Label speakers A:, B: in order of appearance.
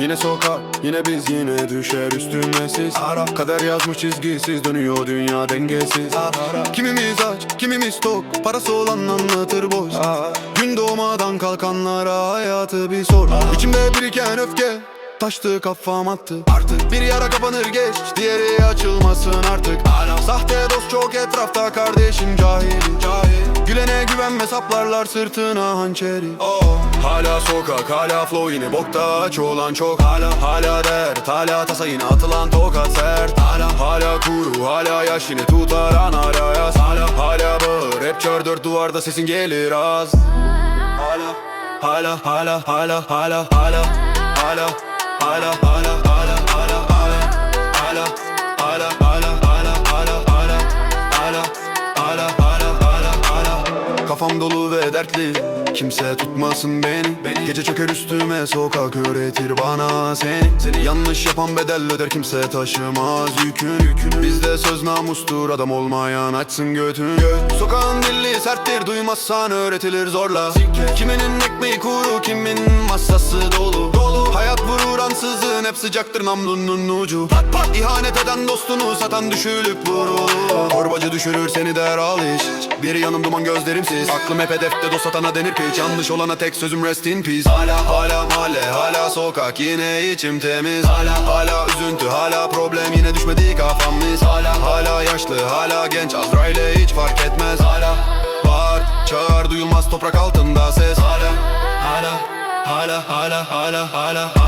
A: Yine sokak yine biz yine düşer üstüme siz. Ara Kader yazmış çizgisiz dönüyor dünya dengesiz. Ara Kimimiz aç kimimiz tok parası olan anlatır boş Gün doğmadan kalkanlara hayatı bir sor. İçimde biriken öfke Taştı kafam attı. Artık Bir yara kapanır geç diğeri açılmasın artık. Hala Sahte dost çok etrafta kardeşim cahil cahil Üşenme saplarlar sırtına hançeri. Oh. Hala sokak hala flow yine bokta aç olan çok. Hala hala dert hala tasa yine atılan tokat sert. Hala hala kuru hala yaş yine tutar anara Hala hala bağır hep çör dört duvarda sesin gelir az. Hala hala hala hala hala hala Hala hala hala Kafam dolu ve dertli. Kimse tutmasın beni, Gece çöker üstüme sokak öğretir bana seni. Seni. Yanlış yapan bedel öder kimse taşımaz yükün, yükünü. Bizde söz namustur adam olmayan açsın götün Sokağın dili serttir duymazsan öğretilir zorla. Kiminin ekmeği kuru kimin sıcaktır namlunun ucu. Pat, pat. İhanet eden dostunu satan düşülüp vurulur Torbacı düşürür seni der al iş. Bir yanım duman gözlerimsiz. Aklım hep hedefte dost atana denir piç. Yanlış olana tek sözüm rest in peace. Hala hala mahalle hala sokak. Yine içim temiz. Hala hala üzüntü hala problem. Yine düşmedi kafamız Hala hala yaşlı hala genç. Azrail'e hiç fark etmez. Hala var çağır. Duyulmaz toprak altında ses. Hala hala hala hala hala hala